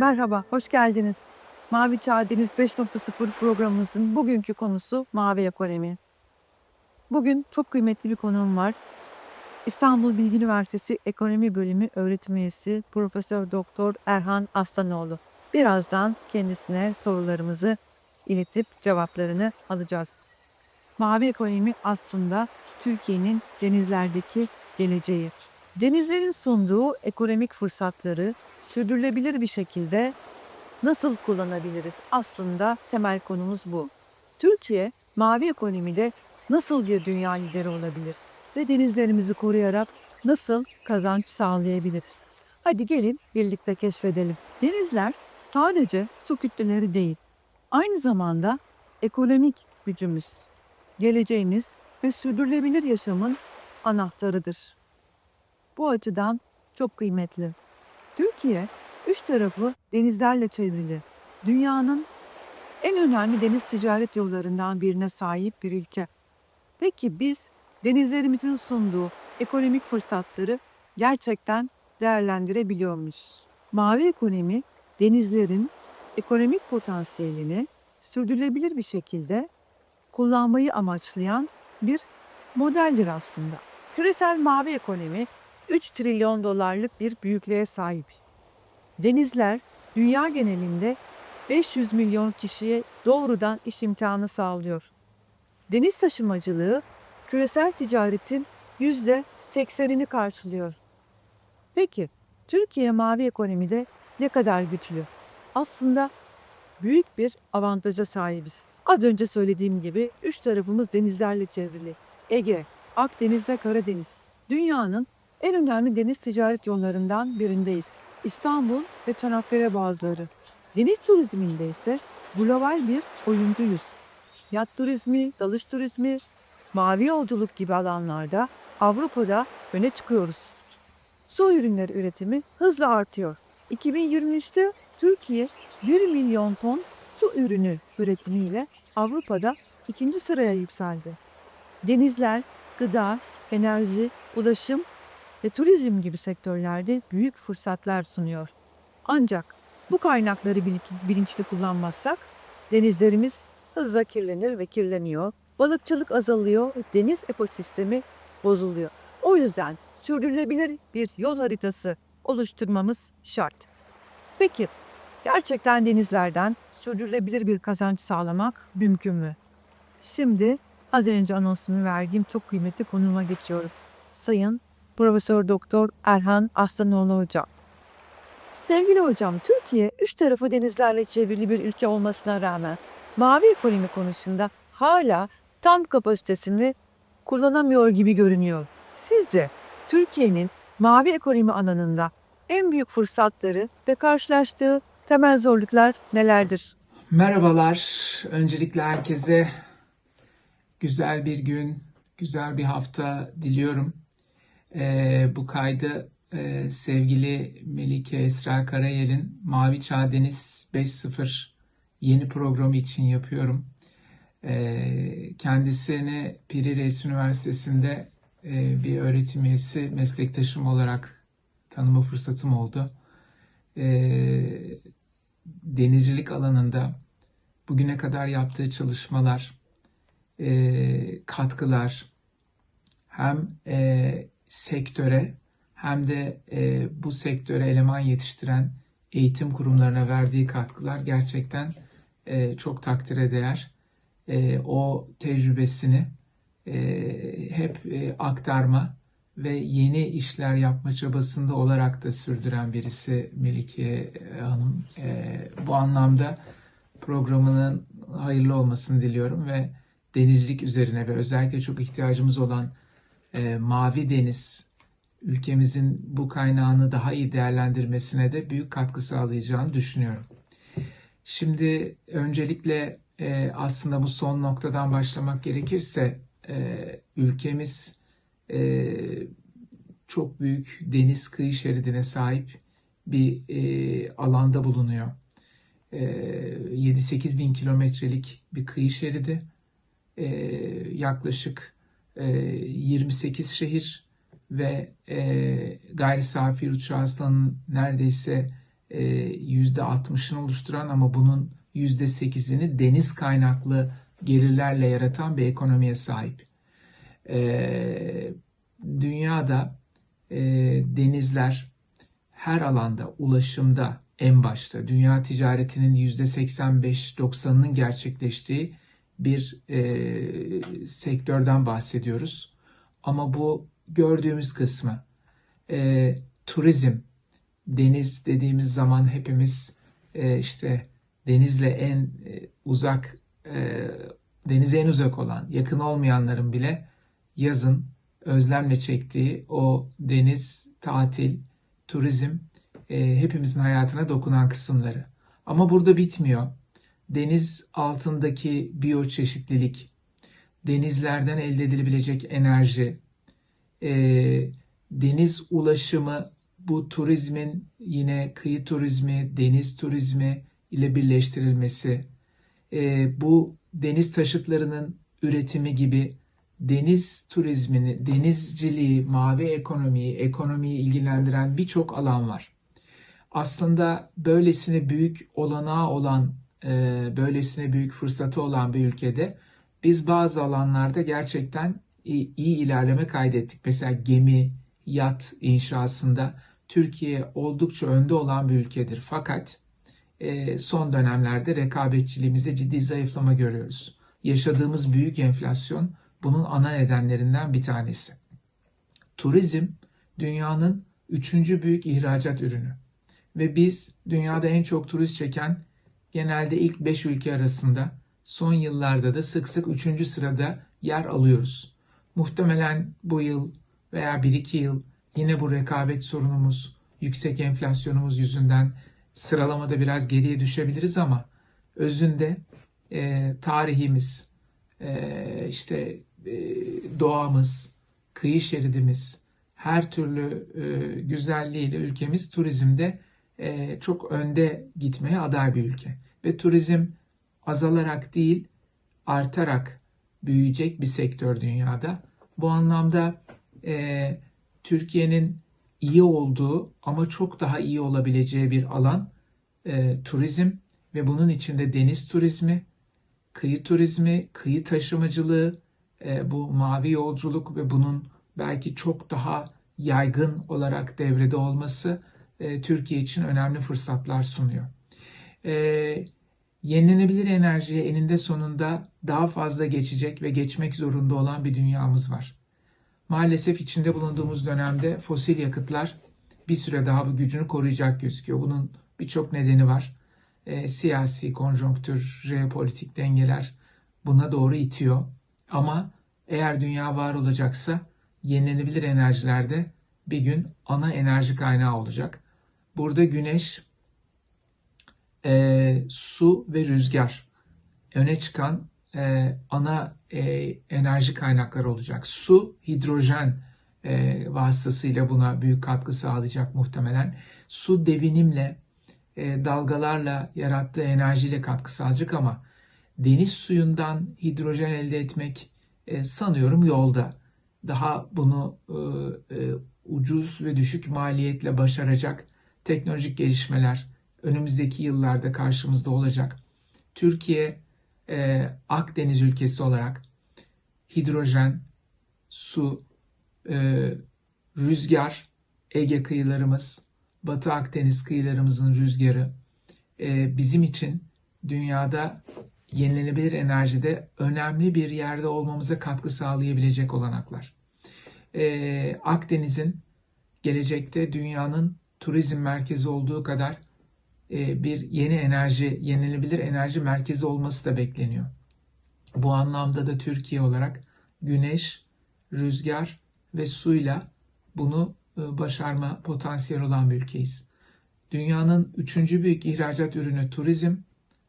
Merhaba, hoş geldiniz. Mavi Çağ Deniz 5.0 programımızın bugünkü konusu mavi ekonomi. Bugün çok kıymetli bir konuğum var. İstanbul Bilgi Üniversitesi Ekonomi Bölümü öğretim üyesi Profesör Doktor Erhan Aslanoğlu. Birazdan kendisine sorularımızı iletip cevaplarını alacağız. Mavi ekonomi aslında Türkiye'nin denizlerdeki geleceği. Denizlerin sunduğu ekonomik fırsatları sürdürülebilir bir şekilde nasıl kullanabiliriz? Aslında temel konumuz bu. Türkiye mavi ekonomide nasıl bir dünya lideri olabilir? Ve denizlerimizi koruyarak nasıl kazanç sağlayabiliriz? Hadi gelin birlikte keşfedelim. Denizler sadece su kütleleri değil, aynı zamanda ekonomik gücümüz, geleceğimiz ve sürdürülebilir yaşamın anahtarıdır. Bu açıdan çok kıymetli. Türkiye üç tarafı denizlerle çevrili. Dünyanın en önemli deniz ticaret yollarından birine sahip bir ülke. Peki biz denizlerimizin sunduğu ekonomik fırsatları gerçekten değerlendirebiliyor muyuz? Mavi ekonomi denizlerin ekonomik potansiyelini sürdürülebilir bir şekilde kullanmayı amaçlayan bir modeldir aslında. Küresel mavi ekonomi 3 trilyon dolarlık bir büyüklüğe sahip. Denizler dünya genelinde 500 milyon kişiye doğrudan iş imkanı sağlıyor. Deniz taşımacılığı küresel ticaretin %80'ini karşılıyor. Peki Türkiye mavi ekonomide ne kadar güçlü? Aslında büyük bir avantaja sahibiz. Az önce söylediğim gibi üç tarafımız denizlerle çevrili. Ege, Akdeniz ve Karadeniz. Dünyanın en önemli deniz ticaret yollarından birindeyiz. İstanbul ve Çanakkale bazıları. Deniz turizminde ise global bir oyuncuyuz. Yat turizmi, dalış turizmi, mavi yolculuk gibi alanlarda Avrupa'da öne çıkıyoruz. Su ürünleri üretimi hızla artıyor. 2023'te Türkiye 1 milyon ton su ürünü üretimiyle Avrupa'da ikinci sıraya yükseldi. Denizler, gıda, enerji, ulaşım ve turizm gibi sektörlerde büyük fırsatlar sunuyor. Ancak bu kaynakları bilinç- bilinçli kullanmazsak denizlerimiz hızla kirlenir ve kirleniyor. Balıkçılık azalıyor, deniz ekosistemi bozuluyor. O yüzden sürdürülebilir bir yol haritası oluşturmamız şart. Peki gerçekten denizlerden sürdürülebilir bir kazanç sağlamak mümkün mü? Şimdi az önce anonsunu verdiğim çok kıymetli konuğuma geçiyorum. Sayın Profesör Doktor Erhan Aslanoğlu Hocam. Sevgili hocam, Türkiye üç tarafı denizlerle çevrili bir ülke olmasına rağmen mavi ekonomi konusunda hala tam kapasitesini kullanamıyor gibi görünüyor. Sizce Türkiye'nin mavi ekonomi alanında en büyük fırsatları ve karşılaştığı temel zorluklar nelerdir? Merhabalar. Öncelikle herkese güzel bir gün, güzel bir hafta diliyorum. Ee, bu kaydı e, sevgili Melike Esra Karayel'in Mavi Çağ Deniz 5.0 yeni programı için yapıyorum. Ee, kendisini Piri Reis Üniversitesi'nde e, bir öğretim üyesi, meslektaşım olarak tanıma fırsatım oldu. Ee, denizcilik alanında bugüne kadar yaptığı çalışmalar, e, katkılar hem e, sektöre hem de e, bu sektöre eleman yetiştiren eğitim kurumlarına verdiği katkılar gerçekten e, çok takdire değer. E, o tecrübesini e, hep e, aktarma ve yeni işler yapma çabasında olarak da sürdüren birisi Melike Hanım. E, bu anlamda programının hayırlı olmasını diliyorum ve denizcilik üzerine ve özellikle çok ihtiyacımız olan e, mavi deniz ülkemizin bu kaynağını daha iyi değerlendirmesine de büyük katkı sağlayacağını düşünüyorum. Şimdi öncelikle e, aslında bu son noktadan başlamak gerekirse e, ülkemiz e, çok büyük deniz kıyı şeridine sahip bir e, alanda bulunuyor. E, 7-8 bin kilometrelik bir kıyı şeridi. E, yaklaşık 28 şehir ve e, gayri safi uçağı hasılanın neredeyse e, %60'ını oluşturan ama bunun %8'ini deniz kaynaklı gelirlerle yaratan bir ekonomiye sahip. E, dünyada e, denizler her alanda, ulaşımda en başta, dünya ticaretinin %85-90'ının gerçekleştiği bir e, sektörden bahsediyoruz. Ama bu gördüğümüz kısmı, e, turizm, deniz dediğimiz zaman hepimiz e, işte denizle en e, uzak, e, denize en uzak olan, yakın olmayanların bile yazın özlemle çektiği o deniz, tatil, turizm e, hepimizin hayatına dokunan kısımları. Ama burada bitmiyor. Deniz altındaki biyoçeşitlilik, denizlerden elde edilebilecek enerji, e, deniz ulaşımı, bu turizmin yine kıyı turizmi, deniz turizmi ile birleştirilmesi, e, bu deniz taşıtlarının üretimi gibi deniz turizmini, denizciliği, mavi ekonomiyi, ekonomiyi ilgilendiren birçok alan var. Aslında böylesine büyük olanağı olan, e, böylesine büyük fırsatı olan bir ülkede biz bazı alanlarda gerçekten iyi, iyi ilerleme kaydettik. Mesela gemi, yat inşasında Türkiye oldukça önde olan bir ülkedir. Fakat e, son dönemlerde rekabetçiliğimizde ciddi zayıflama görüyoruz. Yaşadığımız büyük enflasyon bunun ana nedenlerinden bir tanesi. Turizm dünyanın üçüncü büyük ihracat ürünü. Ve biz dünyada en çok turist çeken genelde ilk 5 ülke arasında son yıllarda da sık sık üçüncü sırada yer alıyoruz. Muhtemelen bu yıl veya 1-2 yıl yine bu rekabet sorunumuz, yüksek enflasyonumuz yüzünden sıralamada biraz geriye düşebiliriz ama özünde e, tarihimiz, e, işte e, doğamız, kıyı şeridimiz, her türlü e, güzelliğiyle ülkemiz turizmde e, çok önde gitmeye aday bir ülke. Ve turizm azalarak değil, artarak büyüyecek bir sektör dünyada. Bu anlamda e, Türkiye'nin iyi olduğu ama çok daha iyi olabileceği bir alan e, turizm ve bunun içinde deniz turizmi, kıyı turizmi, kıyı taşımacılığı, e, bu mavi yolculuk ve bunun belki çok daha yaygın olarak devrede olması e, Türkiye için önemli fırsatlar sunuyor. E, yenilenebilir enerjiye eninde sonunda daha fazla geçecek ve geçmek zorunda olan bir dünyamız var. Maalesef içinde bulunduğumuz dönemde fosil yakıtlar bir süre daha bu gücünü koruyacak gözüküyor. Bunun birçok nedeni var. E, siyasi konjonktür, jeopolitik dengeler buna doğru itiyor. Ama eğer dünya var olacaksa yenilenebilir enerjilerde bir gün ana enerji kaynağı olacak. Burada güneş, e, su ve rüzgar öne çıkan e, ana e, enerji kaynakları olacak. Su, hidrojen e, vasıtasıyla buna büyük katkı sağlayacak muhtemelen. Su devinimle, e, dalgalarla yarattığı enerjiyle katkı sağlayacak ama deniz suyundan hidrojen elde etmek e, sanıyorum yolda. Daha bunu e, e, ucuz ve düşük maliyetle başaracak teknolojik gelişmeler önümüzdeki yıllarda karşımızda olacak. Türkiye e, Akdeniz ülkesi olarak hidrojen, su, e, rüzgar, Ege kıyılarımız, Batı Akdeniz kıyılarımızın rüzgarı e, bizim için dünyada yenilenebilir enerjide önemli bir yerde olmamıza katkı sağlayabilecek olanaklar. E, Akdeniz'in gelecekte dünyanın turizm merkezi olduğu kadar e, bir yeni enerji, yenilenebilir enerji merkezi olması da bekleniyor. Bu anlamda da Türkiye olarak güneş, rüzgar ve suyla bunu e, başarma potansiyeli olan bir ülkeyiz. Dünyanın üçüncü büyük ihracat ürünü turizm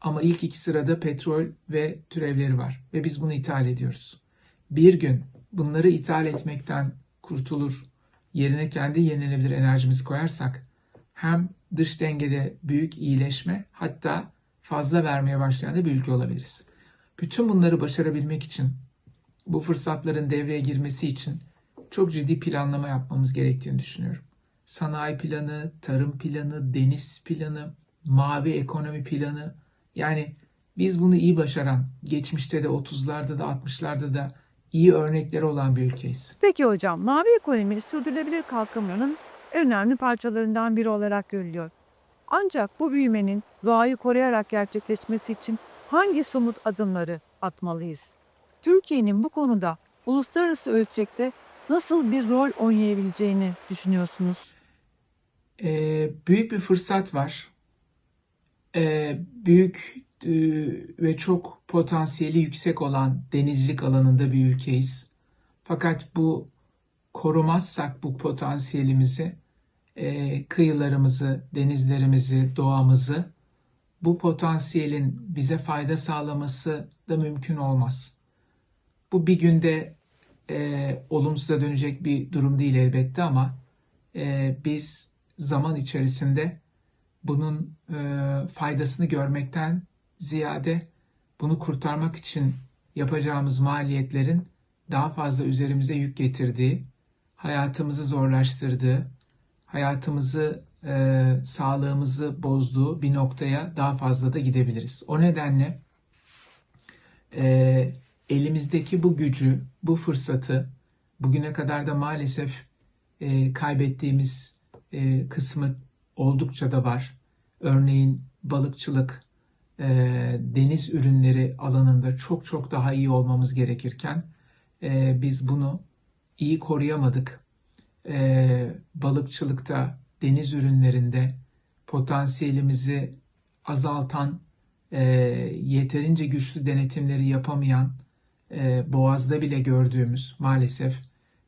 ama ilk iki sırada petrol ve türevleri var ve biz bunu ithal ediyoruz. Bir gün bunları ithal etmekten kurtulur, yerine kendi yenilenebilir enerjimizi koyarsak hem dış dengede büyük iyileşme hatta fazla vermeye başlayan da bir ülke olabiliriz. Bütün bunları başarabilmek için bu fırsatların devreye girmesi için çok ciddi planlama yapmamız gerektiğini düşünüyorum. sanayi planı, tarım planı, deniz planı, mavi ekonomi planı. Yani biz bunu iyi başaran, geçmişte de 30'larda da 60'larda da iyi örnekleri olan bir ülkeyiz. Peki hocam, mavi ekonomi sürdürülebilir kalkınmanın en önemli parçalarından biri olarak görülüyor. Ancak bu büyümenin doğayı koruyarak gerçekleşmesi için hangi somut adımları atmalıyız? Türkiye'nin bu konuda uluslararası ölçekte nasıl bir rol oynayabileceğini düşünüyorsunuz? Ee, büyük bir fırsat var. Ee, büyük ve çok potansiyeli yüksek olan denizcilik alanında bir ülkeyiz. Fakat bu korumazsak bu potansiyelimizi, e, kıyılarımızı, denizlerimizi, doğamızı bu potansiyelin bize fayda sağlaması da mümkün olmaz. Bu bir günde e, olumsuza dönecek bir durum değil elbette ama e, biz zaman içerisinde bunun e, faydasını görmekten ziyade bunu kurtarmak için yapacağımız maliyetlerin daha fazla üzerimize yük getirdiği, hayatımızı zorlaştırdığı, hayatımızı, e, sağlığımızı bozduğu bir noktaya daha fazla da gidebiliriz. O nedenle e, elimizdeki bu gücü, bu fırsatı bugüne kadar da maalesef e, kaybettiğimiz e, kısmı oldukça da var. Örneğin balıkçılık, e, deniz ürünleri alanında çok çok daha iyi olmamız gerekirken e, biz bunu iyi koruyamadık. E, balıkçılıkta, deniz ürünlerinde potansiyelimizi azaltan, e, yeterince güçlü denetimleri yapamayan, e, Boğaz'da bile gördüğümüz maalesef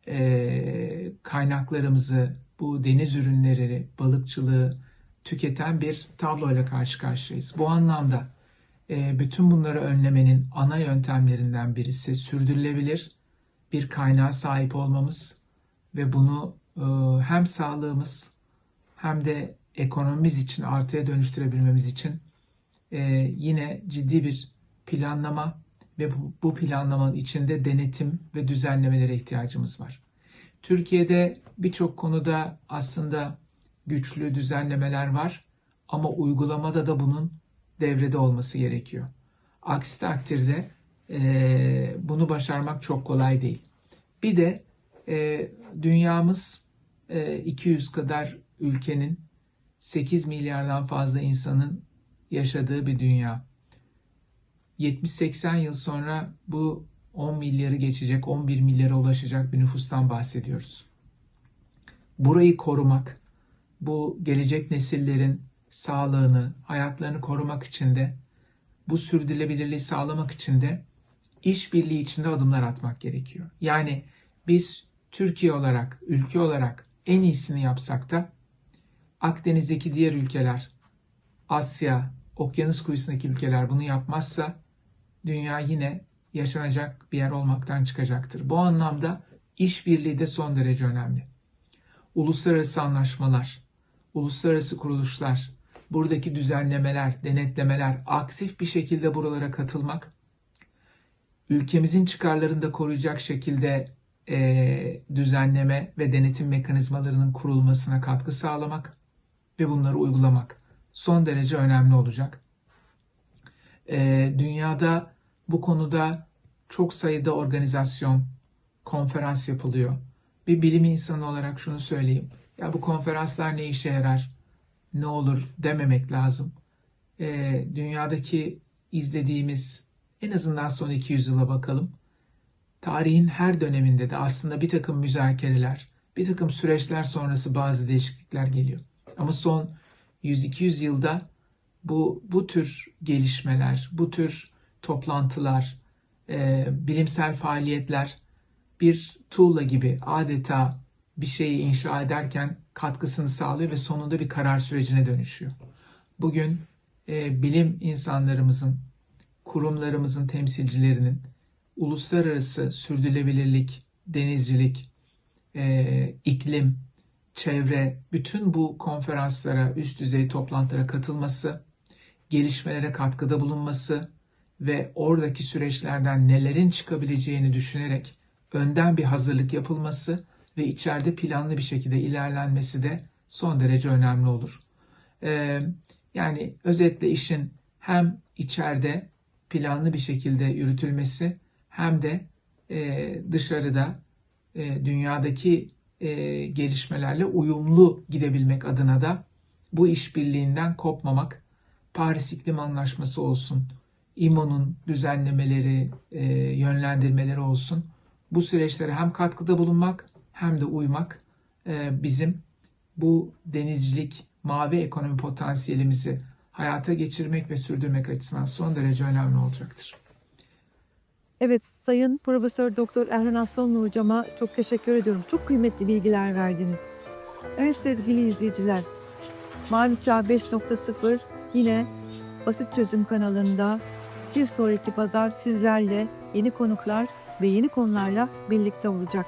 e, kaynaklarımızı, bu deniz ürünleri, balıkçılığı tüketen bir tabloyla karşı karşıyayız. Bu anlamda e, bütün bunları önlemenin ana yöntemlerinden birisi sürdürülebilir bir kaynağa sahip olmamız ve bunu e, hem sağlığımız hem de ekonomimiz için artıya dönüştürebilmemiz için e, yine ciddi bir planlama ve bu, bu planlamanın içinde denetim ve düzenlemelere ihtiyacımız var. Türkiye'de birçok konuda aslında güçlü düzenlemeler var ama uygulamada da bunun devrede olması gerekiyor. Aksi takdirde e, bunu başarmak çok kolay değil. Bir de e, dünyamız e, 200 kadar ülkenin 8 milyardan fazla insanın yaşadığı bir dünya. 70-80 yıl sonra bu 10 milyarı geçecek, 11 milyara ulaşacak bir nüfustan bahsediyoruz. Burayı korumak, bu gelecek nesillerin sağlığını, hayatlarını korumak için de, bu sürdürülebilirliği sağlamak için de işbirliği içinde adımlar atmak gerekiyor. Yani biz Türkiye olarak, ülke olarak en iyisini yapsak da Akdeniz'deki diğer ülkeler, Asya, okyanus kuyusundaki ülkeler bunu yapmazsa dünya yine yaşanacak bir yer olmaktan çıkacaktır. Bu anlamda işbirliği de son derece önemli. Uluslararası anlaşmalar, uluslararası kuruluşlar, buradaki düzenlemeler, denetlemeler, aktif bir şekilde buralara katılmak, ülkemizin çıkarlarını da koruyacak şekilde e, düzenleme ve denetim mekanizmalarının kurulmasına katkı sağlamak ve bunları uygulamak son derece önemli olacak. E, dünyada bu konuda çok sayıda organizasyon, konferans yapılıyor. Bir bilim insanı olarak şunu söyleyeyim. Ya bu konferanslar ne işe yarar, ne olur dememek lazım. E, dünyadaki izlediğimiz en azından son 200 yıla bakalım. Tarihin her döneminde de aslında bir takım müzakereler, bir takım süreçler sonrası bazı değişiklikler geliyor. Ama son 100-200 yılda bu, bu tür gelişmeler, bu tür toplantılar, e, bilimsel faaliyetler bir tuğla gibi adeta bir şeyi inşa ederken katkısını sağlıyor ve sonunda bir karar sürecine dönüşüyor. Bugün e, bilim insanlarımızın, kurumlarımızın temsilcilerinin uluslararası sürdürülebilirlik, denizcilik, e, iklim, çevre, bütün bu konferanslara, üst düzey toplantılara katılması, gelişmelere katkıda bulunması ve oradaki süreçlerden nelerin çıkabileceğini düşünerek önden bir hazırlık yapılması ve içeride planlı bir şekilde ilerlenmesi de son derece önemli olur. Ee, yani özetle işin hem içeride planlı bir şekilde yürütülmesi hem de e, dışarıda e, dünyadaki e, gelişmelerle uyumlu gidebilmek adına da bu işbirliğinden kopmamak, Paris İklim Anlaşması olsun, İMO'nun düzenlemeleri, e, yönlendirmeleri olsun. Bu süreçlere hem katkıda bulunmak hem de uymak e, bizim bu denizcilik, mavi ekonomi potansiyelimizi hayata geçirmek ve sürdürmek açısından son derece önemli olacaktır. Evet, Sayın Profesör Doktor Erhan Aslanlı hocama çok teşekkür ediyorum. Çok kıymetli bilgiler verdiniz. Evet sevgili izleyiciler, Mavi Çağ 5.0 yine Basit Çözüm kanalında bir sonraki pazar sizlerle yeni konuklar ve yeni konularla birlikte olacak.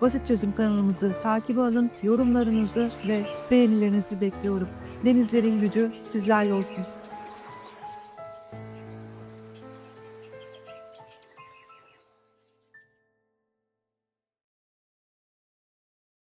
Basit Çözüm kanalımızı takip alın, yorumlarınızı ve beğenilerinizi bekliyorum. Denizlerin gücü sizlerle olsun.